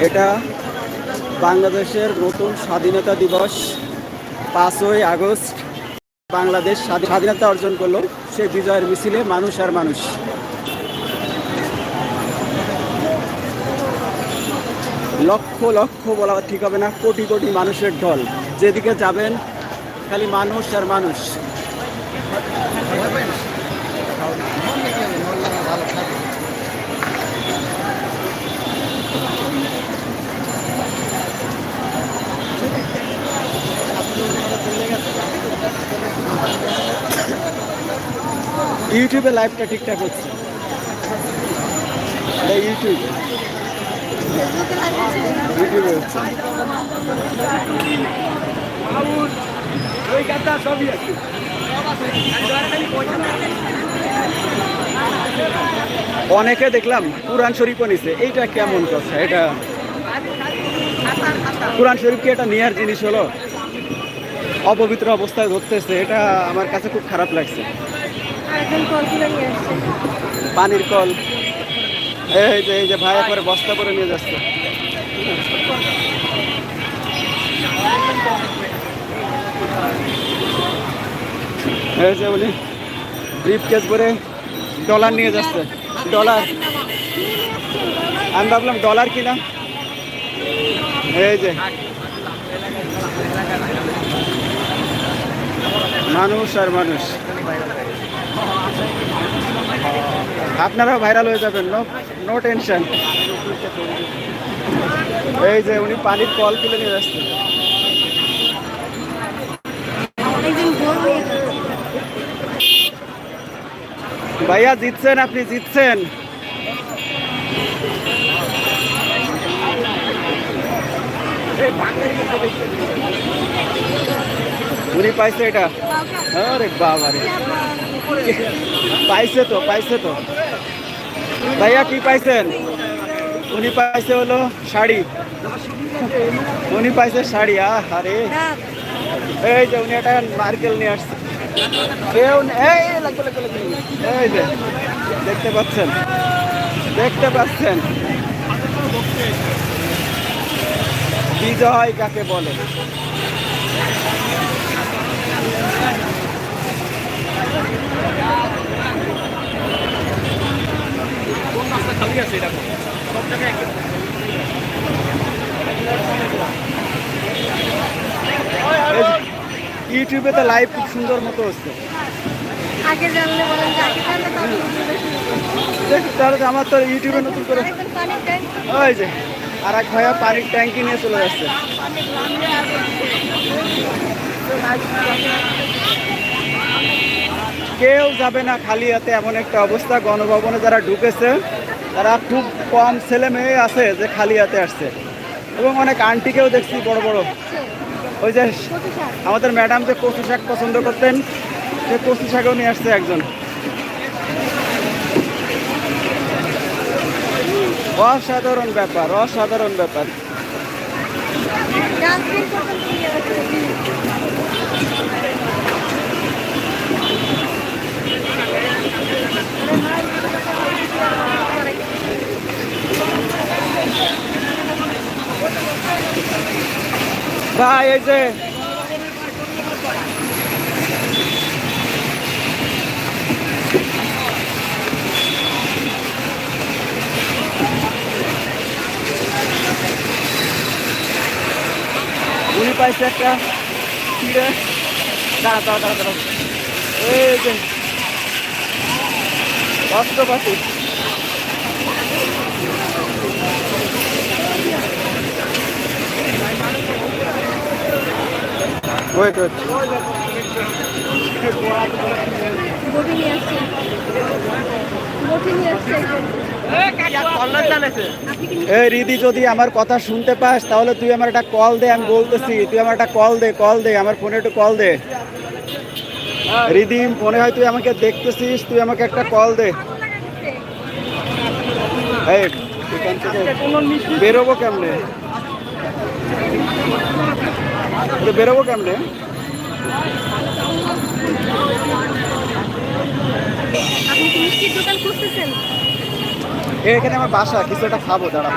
এটা বাংলাদেশের নতুন স্বাধীনতা দিবস, পাঁচই আগস্ট বাংলাদেশ স্বাধী- স্বাধীনতা অর্জন করল। সে বিজয়ের মিছিলে মানুষ আর মানুষ। লক্ষ লক্ষ বলা ঠিক হবে না, কোটি কোটি মানুষের ঢল। যেদিকে যাবেন, খালি মানুষ আর মানুষ। ইউটিউবে লাইভটা ঠিকঠাক হচ্ছে। ইউটিউব। ইউটিউবে অনেকে দেখলাম কোরআন শরীফও নিছে। এইটা কেমন কথা? এটা কোরআন শরীফকে এটা নেয়ার জিনিস হলো? অপবিত্র অবস্থায় ধরতেছে। এটা আমার কাছে খুব খারাপ লাগছে। পানির কল। এই যে এই যে ভাই করে বস্তা করে নিয়ে যাচ্ছে। এই যে উনি ব্রিফ কেস করে ডলার নিয়ে যাচ্ছে। ডলার আমি ভাবলাম ডলার কিনা। এই যে। মানুষ আর মানুষ। আপনারাও ভাইরাল হয়ে যাবেন নো নো টেনশন এই যে উনি পানির কল তুলে নিয়ে নিয়ে ভাইয়া জিতছেন আপনি জিতছেন। উনি পাইছে এটা। আরে বাবা রে পাইছে তো পাইছে তো। ভাইয়া, কি পাইছেন? উনি পাইছে হলো শাড়ি। উনি পাইছে শাড়ি আরে এই যে উনি একটা নারকেল নিয়ে আসছে। এই যে, দেখতে পাচ্ছেন? দেখতে পাচ্ছেন? বিজয় কাকে বলে? এই যে, ইউটিউবে তো লাইভ খুব সুন্দর মতো হচ্ছে। আগে জানলে বলেন আগে জানলে তাহলে আমার তো ইউটিউবে নতুন করে ওই যে আর এক ভাইয়া পানির ট্যাঙ্কি নিয়ে চলে যাচ্ছে কেউ যাবে না খালি হাতে এমন একটা অবস্থা। গণভবনে যারা ঢুকেছে তারা খুব কম ছেলে মেয়ে আছে যে খালি হাতে আসছে। এবং অনেক আন্টিকেও দেখছি বড় বড়। ওই যে আমাদের ম্যাডাম যে কচু শাক পছন্দ করতেন, সে কচু শাকও নিয়ে আসছে একজন। অসাধারণ ব্যাপার অসাধারণ ব্যাপার। ভাই এই যে। উনি পাইছে একটা। চিড়ে দাঁড়া দাঁড়া দাঁড়া দাঁড়া। এই যে। অস্ত্রপাতি ওয়েট এই রিদি যদি আমার কথা শুনতে পাস তাহলে তুই আমার একটা কল দে আমি বলতেছি। তুই আমার একটা কল দে কল দে আমার ফোনে একটু কল দে। রিদি ফোনে হয় তুই আমাকে দেখতেছিস তুই আমাকে একটা কল দে। এই বেরোবো কেমনে? তো বেরোবো কেমনে? এখানে আমার বাসা কিছু একটা খাব দাঁড়া